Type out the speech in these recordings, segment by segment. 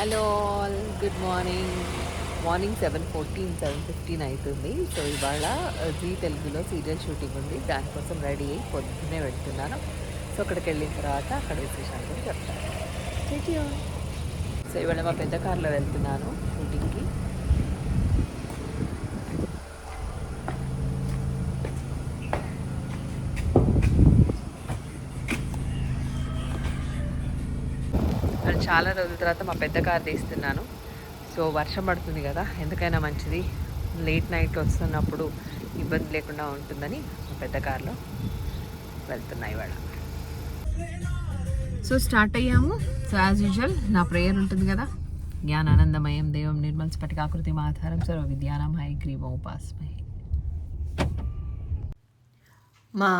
Hello all good morning. Morning seven fourteen seven fifteen అవుతుంది. So ఇవాళ G తెలుగులో serial shooting ఉంది. దానికోసం రెడీ అయ్యి పొద్దున్నే వెళ్తున్నాను. సో అక్కడికి వెళ్ళిన తర్వాత అక్కడ విశేషాలు కూడా చెప్తాను. సో ఇవాళ మా పెద్ద కార్లో వెళ్తున్నాను షూటింగ్కి నేను చాలా రోజుల తర్వాత మా పెద్ద కార్ తీస్తున్నాను. సో వర్షం పడుతుంది కదా ఎందుకైనా మంచిది. లేట్ నైట్ వస్తున్నప్పుడు ఇబ్బంది లేకుండా ఉంటుందని మా పెద్ద కార్లో వెళ్తున్నాయి ఇవాళ. సో స్టార్ట్ అయ్యాము. సో యాజ్ యూజువల్ నా ప్రేయర్ ఉంటుంది కదా. జ్ఞానానందమయం దేవం నిర్మల్ స్ఫటికాకృతి ఆధారం సర్వ విద్యానం హై గ్రీవోపాస్మై మా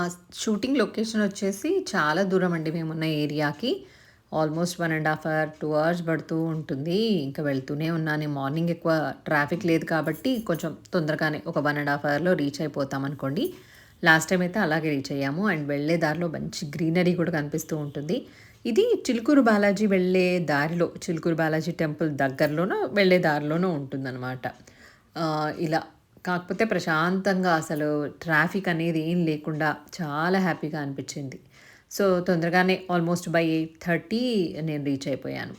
షూటింగ్ లొకేషన్ వచ్చేసి చాలా దూరం అండి. మేమున్న ఏరియాకి almost one and half hour two hours పడుతూ ఉంటుంది. ఇంకా వెళ్తూనే ఉన్నాను. మార్నింగ్ ఎక్కువ ట్రాఫిక్ లేదు కాబట్టి కొంచెం తొందరగానే ఒక వన్ అండ్ హాఫ్ అవర్లో రీచ్ అయిపోతాం అనుకోండి. లాస్ట్ టైం అయితే అలాగే రీచ్ అయ్యాము. అండ్ వెళ్ళే దారిలో మంచి గ్రీనరీ కూడా కనిపిస్తూ ఉంటుంది. ఇది చిలుకూరు బాలాజీ వెళ్ళే దారిలో చిలుకూరు బాలాజీ టెంపుల్ దగ్గరలోనో వెళ్ళే దారిలోనో ఉంటుందన్నమాట. ఇలా కాకపోతే ప్రశాంతంగా అసలు ట్రాఫిక్ అనేది ఏం లేకుండా చాలా హ్యాపీగా అనిపించింది. సో తొందరగానే ఆల్మోస్ట్ బై ఎయిట్ థర్టీ నేను రీచ్ అయిపోయాను.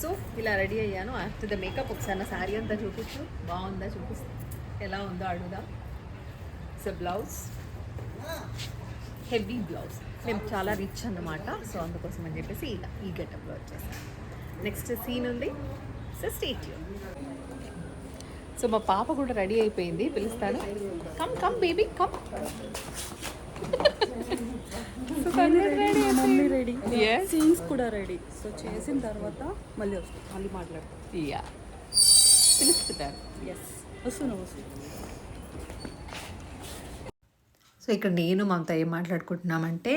సో ఇలా రెడీ అయ్యాను. ఆఫ్టర్ ద మేకప్ ఒకసారి నా శారీ అంతా చూపించు. బాగుందా? చూపిస్తా. ఎలా ఉందో అడుగుదా. సో బ్లౌజ్ హెవీ బ్లౌజ్ మేము చాలా రిచ్ అన్నమాట. సో అందుకోసం అని చెప్పేసి ఇలా ఈ గెటప్లో వచ్చేసాను. నెక్స్ట్ సీన్ ఉంది. సో స్టేట్ సో మా పాప కూడా రెడీ అయిపోయింది. పిలుస్తాను. Come come baby come ready. Scenes కూడా రెడీ. సో చేసిన తర్వాత మళ్ళీ వస్తాం. మళ్ళీ మాట్లాడతాం. యా పిలుస్తున్నారు ఎస్ వస్తున్నా వస్తున్నా. సో ఇక్కడ నేను మమత ఏం మాట్లాడుకుంటున్నామంటే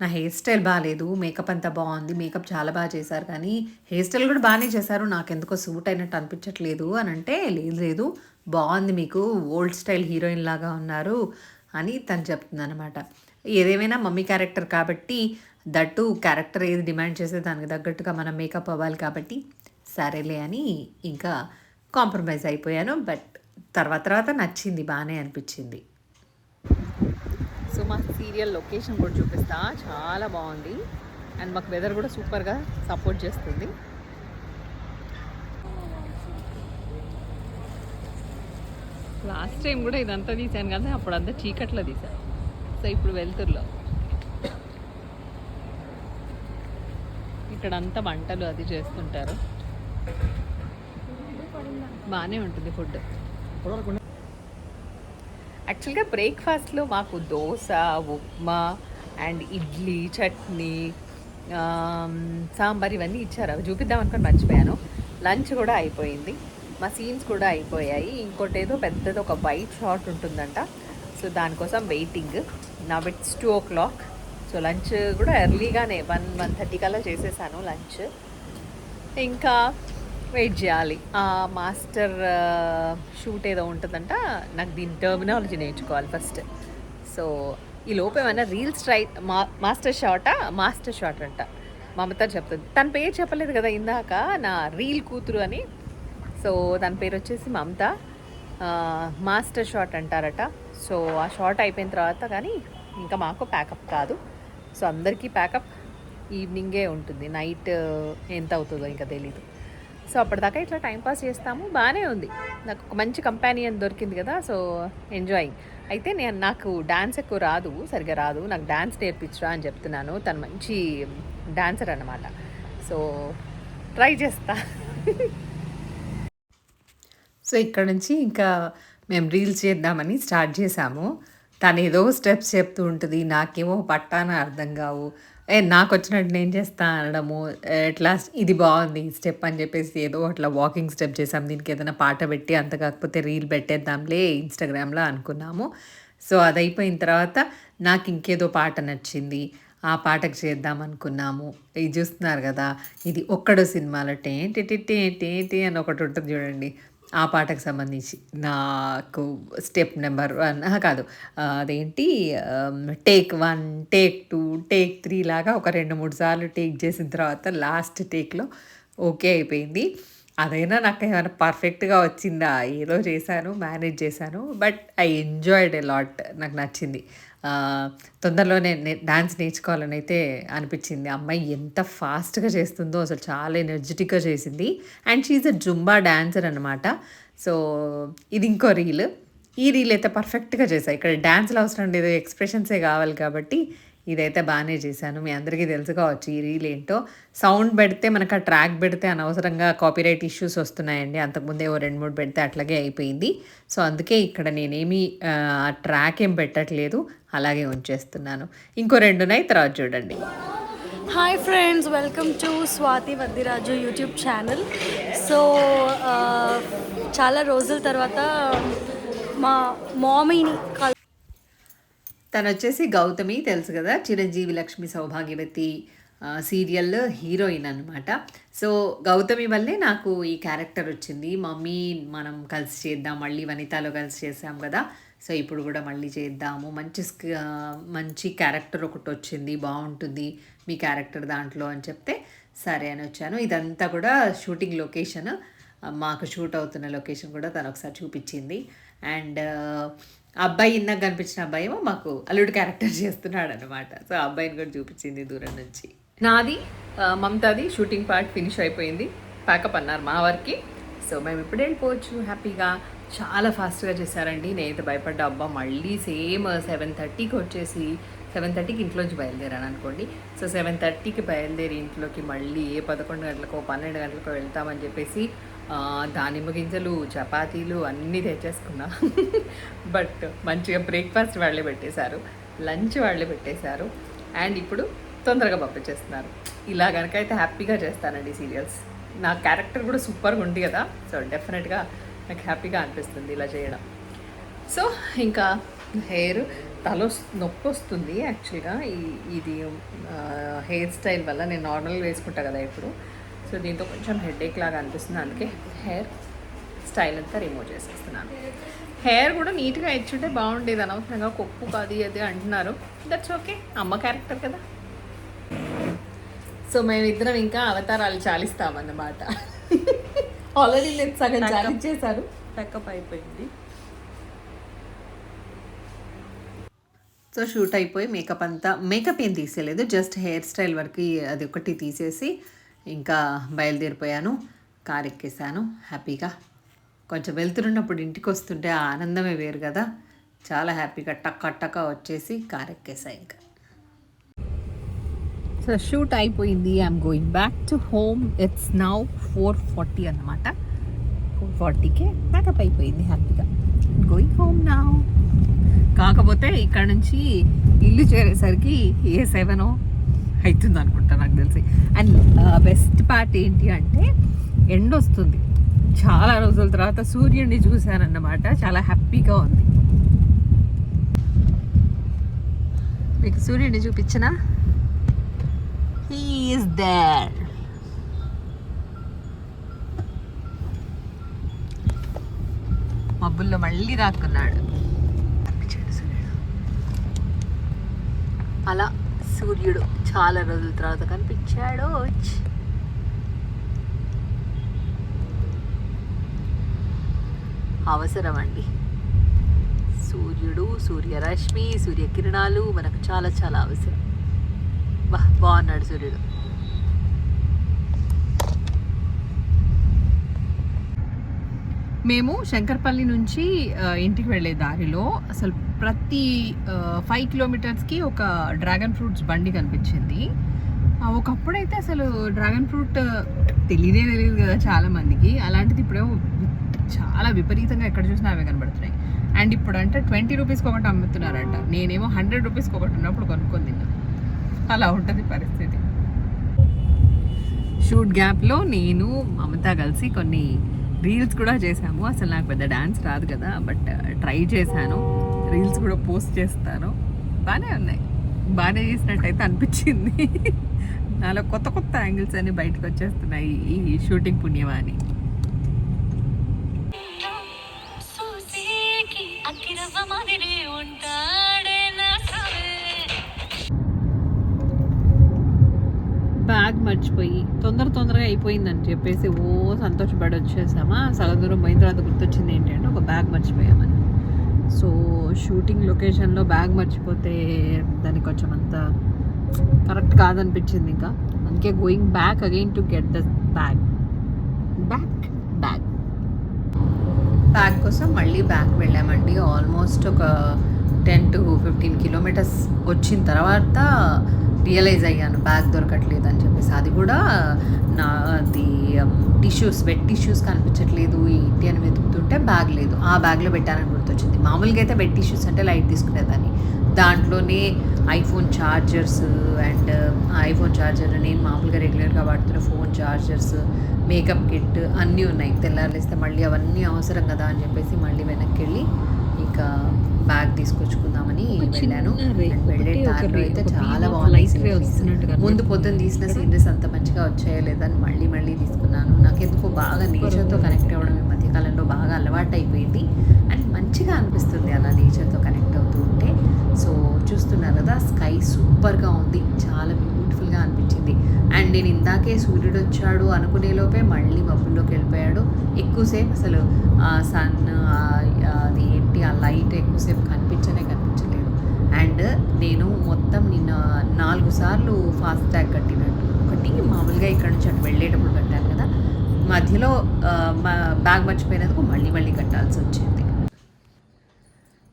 నా హెయిర్ స్టైల్ బాగాలేదు మేకప్ అంతా బాగుంది మేకప్ చాలా బాగా చేశారు కానీ హెయిర్ స్టైల్ కూడా బాగానే చేశారు నాకు ఎందుకో సూట్ అయినట్టు అనిపించట్లేదు అని అంటే లేదు లేదు బాగుంది మీకు ఓల్డ్ స్టైల్ హీరోయిన్ లాగా ఉన్నారు అని తను చెప్తుంది అనమాట ఏదేమైనా మమ్మీ క్యారెక్టర్ కాబట్టి దట్టు క్యారెక్టర్ ఏది డిమాండ్ చేస్తే దానికి తగ్గట్టుగా మనం మేకప్ అవ్వాలి కాబట్టి సరేలే అని ఇంకా కాంప్రమైజ్ అయిపోయాను. బట్ తర్వాత తర్వాత నచ్చింది బాగానే అనిపించింది. మా సీరియల్ లొకేషన్ కూడా చూపిస్తా. చాలా బాగుంది. అండ్ మాకు వెదర్ కూడా సూపర్గా సపోర్ట్ చేస్తుంది. లాస్ట్ టైం కూడా ఇదంతా తీసాను కదా అప్పుడు అంతా చీకట్లో తీసాను సో ఇప్పుడు వెళ్తుర్లో ఇక్కడ అంతా వంటలు అది చేస్తుంటారు. బాగానే ఉంటుంది ఫుడ్. యాక్చువల్గా బ్రేక్ఫాస్ట్లో మాకు దోశ ఉప్మా అండ్ ఇడ్లీ చట్నీ సాంబార్ ఇవన్నీ ఇచ్చారు. అవి చూపిద్దాం అనుకుని మర్చిపోయాను. లంచ్ కూడా అయిపోయింది. మా సీన్స్ కూడా అయిపోయాయి. ఇంకోటి ఏదో పెద్దది ఒక వైట్ షార్ట్ ఉంటుందంట. సో దానికోసం వెయిటింగ్ నా bits two o'clock so lunch కూడా ఎర్లీగానే వన్ వన్ థర్టీ కల్లా చేసేసాను లంచ్. ఇంకా వెయిట్ చేయాలి. ఆ మాస్టర్ షూట్ ఏదో ఉంటుందంట నాకు దీని టర్మినాలజీ నేర్చుకోవాలి ఫస్ట్ సో ఈ లోపు ఏమైనా రీల్స్ ట్రై మా మాస్టర్ షాటా? మాస్టర్ షాట్ అంట. మమత చెప్తుంది. తన పేరు చెప్పలేదు కదా ఇందాక నా రీల్ కూతురు అని. సో తన పేరు వచ్చేసి మమత. మాస్టర్ షాట్ అంటారట. సో ఆ షాట్ అయిపోయిన తర్వాత కానీ ఇంకా మాకు ప్యాకప్ కాదు. సో అందరికీ ప్యాకప్ ఈవినింగే ఉంటుంది. నైట్ ఎంత అవుతుందో ఇంకా తెలీదు. సో అప్పటిదాకా ఇట్లా టైంపాస్ చేస్తాము. బాగానే ఉంది. నాకు ఒక మంచి కంపానియన్ దొరికింది కదా సో ఎంజాయింగ్ అయితే నేను నాకు డాన్స్ ఎక్కువ రాదు సరిగా రాదు. నాకు డాన్స్ నేర్పించరా అని చెప్తున్నాను. తను మంచి డాన్సర్ అన్నమాట. సో ట్రై చేస్తా. సో ఇక్కడ నుంచి ఇంకా మేము రీల్స్ చేద్దామని స్టార్ట్ చేసాము తను ఏదో స్టెప్స్ చెప్తూ ఉంటుంది. నాకేమో పట్టాన అర్థం కావు. నాకు వచ్చినట్టు నేను చేస్తా అనడము. ఎట్లా ఇది బాగుంది ఈ స్టెప్ అని చెప్పేసి ఏదో అట్లా వాకింగ్ స్టెప్ చేసాం. దీనికి ఏదైనా పాట పెట్టి అంత కాకపోతే రీల్ పెట్టేద్దాంలే ఇన్స్టాగ్రామ్లో అనుకున్నాము. సో అది అయిపోయిన తర్వాత నాకు ఇంకేదో పాట నచ్చింది. ఆ పాటకు చేద్దాం అనుకున్నాము. ఇది చూస్తున్నారు కదా ఇది ఒక్కడో సినిమాలో టేంటి టే అని ఒకటి ఉంటుంది చూడండి. ఆ పాటకు సంబంధించి నాకు స్టెప్ నెంబర్ వన్ కాదు. అదేంటి take one take two take three లాగా ఒక రెండు మూడు సార్లు టేక్ చేసిన తర్వాత లాస్ట్ టేక్లో ఓకే అయిపోయింది. అదైనా నాకు ఏమైనా పర్ఫెక్ట్గా వచ్చిందా? ఏదో చేశాను మేనేజ్ చేశాను but I enjoyed a lot. నాకు నచ్చింది. తొందరలోనే డాన్స్ నేర్చుకోవాలని అయితే అనిపించింది. అమ్మాయి ఎంత ఫాస్ట్గా చేస్తుందో అసలు చాలా ఎనర్జెటిక్గా చేసింది. And she uh zumba dancer అనమాట సో ఇది ఇంకో రీల్. ఈ రీల్ అయితే పర్ఫెక్ట్గా చేశాయి ఇక్కడ డ్యాన్స్లు అవసరం లేదు ఎక్స్ప్రెషన్సే కావాలి కాబట్టి ఇదైతే బాగానే చేశాను. మీ అందరికీ తెలుసుకోవచ్చు ఈ రీల్ ఏంటో. సౌండ్ పెడితే మనకు ఆ ట్రాక్ పెడితే అనవసరంగా కాపీరైట్ ఇష్యూస్ వస్తున్నాయండి. అంతకుముందే ఓ రెండు మూడు పెడితే అట్లాగే అయిపోయింది. సో అందుకే ఇక్కడ నేనేమి ఆ ట్రాక్ ఏం పెట్టట్లేదు. అలాగే ఉంచేస్తున్నాను. ఇంకో రెండు ఉన్నాయి తర్వాత చూడండి. Hi friends welcome to Swathi Vaddiraju YouTube channel so చాలా రోజుల తర్వాత మా మామీని కల్ తను వచ్చేసి గౌతమి తెలుసు కదా చిరంజీవి లక్ష్మి సౌభాగ్యవతి సీరియల్ హీరోయిన్ అనమాట సో గౌతమి వల్లే నాకు ఈ క్యారెక్టర్ వచ్చింది. మమ్మీ మనం కలిసి చేద్దాం మళ్ళీ వనితాలో కలిసి చేసాం కదా. సో ఇప్పుడు కూడా మళ్ళీ చేద్దాము. మంచి స్క్- మంచి క్యారెక్టర్ ఒకటి వచ్చింది బాగుంటుంది మీ క్యారెక్టర్ దాంట్లో అని చెప్తే సరే అని వచ్చాను. ఇదంతా కూడా షూటింగ్ లొకేషన్ మాకు షూట్ అవుతున్న లొకేషన్ కూడా తను ఒకసారి చూపించింది. అండ్ అబ్బాయి ఇందాక కనిపించిన అబ్బాయి ఏమో మాకు అల్లుడు క్యారెక్టర్ చేస్తున్నాడు అనమాట సో అబ్బాయిని కూడా చూపించింది దూరం నుంచి. నాది మమతాది షూటింగ్ పార్ట్ ఫినిష్ అయిపోయింది. ప్యాకప్ అన్నారు మా వారికి. సో మేము ఇప్పుడు వెళ్ళిపోవచ్చు హ్యాపీగా చాలా ఫాస్ట్గా చేశారండి. నేనైతే భయపడ్డా అబ్బా మళ్ళీ సేమ్ సెవెన్ థర్టీకి వచ్చేసి సెవెన్ థర్టీకి ఇంట్లోంచి బయలుదేరాను అనుకోండి. సో సెవెన్ థర్టీకి బయలుదేరి ఇంట్లోకి మళ్ళీ ఏ పదకొండు గంటలకో పన్నెండు గంటలకో వెళ్తామని చెప్పేసి దానిమ్మ గింజలు చపాతీలు అన్నీ తెచ్చేసుకున్నా. బట్ మంచిగా బ్రేక్ఫాస్ట్ వాళ్ళే పెట్టేశారు. లంచ్ వాళ్ళే పెట్టేశారు. అండ్ ఇప్పుడు తొందరగా పంపించేస్తున్నారు. ఇలా కనుక అయితే హ్యాపీగా చేస్తానండి సీరియల్స్. నా క్యారెక్టర్ కూడా సూపర్గా ఉంది కదా. సో డెఫినెట్గా నాకు హ్యాపీగా అనిపిస్తుంది ఇలా చేయడం. సో ఇంకా హెయిర్ తల నొప్పి వస్తుంది యాక్చువల్గా. ఈ ఇది హెయిర్ స్టైల్ వల్ల నేను నార్మల్గా వేసుకుంటా కదా ఇప్పుడు. సో దీంతో కొంచెం హెడేక్ లాగా అనిపిస్తుంది. అందుకే హెయిర్ స్టైల్ అంతా రిమూవ్ చేసేస్తున్నాను. హెయిర్ కూడా నీట్గా ఇచ్చుంటే బాగుండేది. అనవసరంగా కొప్పు కాదు అది అంటున్నారు. దట్స్ ఓకే అమ్మ క్యారెక్టర్ కదా. సో మేమిద్దరం ఇంకా అవతారాలు చాలిస్తామన్నమాట. ఆల్రెడీ నేను సగం చాలించేశారు ప్యాకప్ అయిపోయింది. సో షూట్ అయిపోయి మేకప్ అంతా మేకప్ ఏం తీసేయలేదు. జస్ట్ హెయిర్ స్టైల్ వరకు అది ఒకటి తీసేసి ఇంకా బయలుదేరిపోయాను కార్ ఎక్కేసాను హ్యాపీగా. కొంచెం వెళ్తున్నప్పుడు ఇంటికి వస్తుంటే ఆ ఆనందమే వేరు కదా. చాలా హ్యాపీగా టక్క టక్క వచ్చేసి కార్ ఎక్కేసా ఇంకా. సో షూట్ అయిపోయింది. I'm going back to home. It's now four forty అనమాట ఫోర్ ఫార్టీకే ప్యాకప్ అయిపోయింది హ్యాపీగా. Going home now. కాకపోతే ఇక్కడ నుంచి ఇల్లు చేరేసరికి ఏ సెవెనో అవుతుంది అనుకుంటా నాకు తెలిసి. అండ్ బెస్ట్ పార్ట్ ఏంటి అంటే ఎండ్ వస్తుంది. చాలా రోజుల తర్వాత సూర్యుడిని చూశానన్నమాట. చాలా హ్యాపీగా ఉంది. మీకు సూర్యుడిని చూపించిన? హీఈస్ is మబ్బుల్లో మళ్ళీ రాకున్నాడు అలా సూర్యుడు చాలా రోజుల తర్వాత కనిపించాడు. అవసరం అండి సూర్యుడు సూర్యరశ్మి సూర్యకిరణాలు మనకు చాలా చాలా అవసరం. బా బాగున్నాడు సూర్యుడు. మేము శంకర్పల్లి నుంచి ఇంటికి వెళ్ళే దారిలో అసలు ప్రతి ఫైవ్ కిలోమీటర్స్కి ఒక డ్రాగన్ ఫ్రూట్స్ బండి కనిపించింది. ఒకప్పుడైతే అసలు డ్రాగన్ ఫ్రూట్ తెలియదే తెలియదు కదా చాలా మందికి. అలాంటిది ఇప్పుడేమో చాలా విపరీతంగా ఎక్కడ చూసినా అవే కనబడుతున్నాయి. అండ్ ఇప్పుడు అంటే ట్వంటీ రూపీస్కి ఒకటి అమ్ముతున్నారంట. నేనేమో హండ్రెడ్ రూపీస్కి ఒకటి ఉన్నప్పుడు కొనుక్కొని తిన్నా. అలా ఉంటుంది పరిస్థితి. షూట్ గ్యాప్లో నేను మమత కలిసి కొన్ని రీల్స్ కూడా చేశాము. అసలు నాకు పెద్ద డ్యాన్స్ రాదు కదా బట్ ట్రై చేశాను. రీల్స్ కూడా పోస్ట్ చేస్తాను. బాగానే ఉన్నాయి. బాగానే చేసినట్టయితే అనిపించింది. నాలో కొత్త కొత్త యాంగిల్స్ అన్ని బయటకు వచ్చేస్తున్నాయి ఈ షూటింగ్ పుణ్యమా అని. మర్చిపోయి తొందర తొందరగా అయిపోయిందని చెప్పేసి ఓ సంతోషపడి వచ్చేసామా? సగం దూరం పోయిన తర్వాత గుర్తొచ్చింది ఏంటంటే ఒక బ్యాగ్ మర్చిపోయామని. సో షూటింగ్ లొకేషన్లో బ్యాగ్ మర్చిపోతే దానికి కొంచెం అంత కరెక్ట్ కాదనిపించింది ఇంకా. అందుకే going back again to get the bag. Back bag. Bag కోసం మళ్ళీ బ్యాక్ వెళ్ళామండి. ఆల్మోస్ట్ ఒక టెన్ టు ఫిఫ్టీన్ కిలోమీటర్స్ వచ్చిన తర్వాత రియలైజ్ అయ్యాను బ్యాగ్ దొరకట్లేదు అని చెప్పేసి. అది కూడా నా అది టిష్యూస్ వెట్ టిష్యూస్ కనిపించట్లేదు ఏంటి అని వెతుకుతుంటే బ్యాగ్ లేదు. ఆ బ్యాగ్లో పెట్టానని గుర్తొచ్చింది. మామూలుగా అయితే వెట్ టిష్యూస్ అంటే లైట్ తీసుకునేదాన్ని. దాంట్లోనే iPhone chargers and iPhone charger నేను మామూలుగా రెగ్యులర్గా వాడుతున్న ఫోన్ ఛార్జర్స్ మేకప్ కిట్ అన్నీ ఉన్నాయి. తెల్లారులేస్తే మళ్ళీ అవన్నీ అవసరం కదా అని చెప్పేసి మళ్ళీ వెనక్కి వెళ్ళి ఇంకా బ్యాగ్ తీసుకొచ్చుకుందామని వెళ్ళాను. వెళ్ళే దారిలో అయితే చాలా. వస్తున్నట్టుగా ముందు పొద్దున్న తీసిన సీనరీస్ అంత మంచిగా వచ్చాయో లేదని మళ్ళీ మళ్ళీ తీసుకున్నాను. నాకు ఎందుకో బాగా నేచర్తో కనెక్ట్ అవ్వడం మధ్యకాలంలో బాగా అలవాటు అయిపోయింది అండ్ మంచిగా అనిపిస్తుంది అలా నేచర్తో కనెక్ట్ అవుతూ ఉంటే. సో చూస్తున్నారు కదా స్కై సూపర్గా ఉంది. చాలా బ్యూటిఫుల్గా అనిపించింది. అండ్ నేను ఇందాకే సూర్యుడు వచ్చాడు అనుకునే లోపే మళ్ళీ మబ్బుల్లోకి వెళ్ళిపోయాడు. ఎక్కువసేపు అసలు సన్ అది ఏంటి ఆ లైట్ ఎక్కువసేపు కనిపించనే కనిపించలేదు. అండ్ నేను మొత్తం నిన్న నాలుగు సార్లు ఫాస్ట్ ట్యాగ్ కట్టినట్టు ఒకటి మామూలుగా ఇక్కడ నుంచి అటు వెళ్ళేటప్పుడు కట్టాను మధ్యలో మా బ్యాగ్ మర్చిపోయినందుకు మళ్ళీ మళ్ళీ కట్టాల్సి వచ్చింది.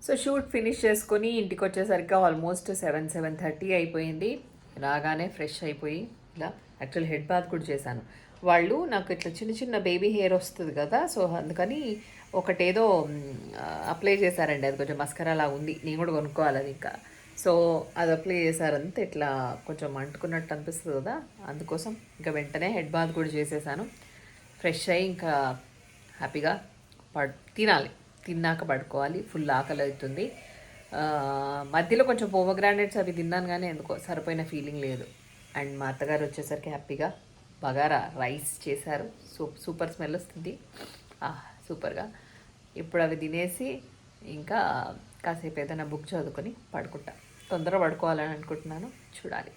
సో షూట్ ఫినిష్ చేసుకొని ఇంటికి వచ్చేసరికి ఆల్మోస్ట్ సెవెన్ సెవెన్ థర్టీ అయిపోయింది. రాగానే ఫ్రెష్ అయిపోయి ఇలా యాక్చువల్ హెడ్ బాత్ కూడా చేశాను. వాళ్ళు నాకు ఇట్లా చిన్న చిన్న బేబీ హెయిర్ వస్తుంది కదా సో అందుకని ఒకటేదో అప్లై చేశారండి. అది కొంచెం మస్కరాలా ఉంది. నేను కూడా కొనుక్కోవాలి అది ఇంకా. సో అది అప్లై చేశారంతే ఇట్లా కొంచెం అంటుకున్నట్టు అనిపిస్తుంది కదా అందుకోసం ఇంకా వెంటనే హెడ్ బాత్ కూడా చేసేసాను. ఫ్రెష్ అయ్యి ఇంకా హ్యాపీగా పడ్ తినాలి. తిన్నాక పడుకోవాలి. ఫుల్ ఆకలి అవుతుంది మధ్యలో కొంచెం పోమగ్రానేట్స్ అవి తిన్నాను కానీ ఎందుకో సరిపోయిన ఫీలింగ్ లేదు. అండ్ మా అత్తగారు వచ్చేసరికి హ్యాపీగా బగారా రైస్ చేశారు. సూప్ సూపర్ స్మెల్ వస్తుంది. సూపర్గా. ఇప్పుడు అవి తినేసి ఇంకా కాసేపు ఏదైనా బుక్ చదువుకొని పడుకుంటా. తొందరగా పడుకోవాలని అనుకుంటున్నాను. చూడాలి.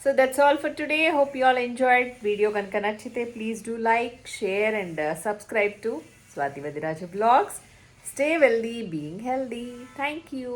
So that's all for today hope you all enjoyed video కనుక నచ్చితే please do like share and subscribe to Swathi Vadiraju blogs stay wealthy being healthy thank you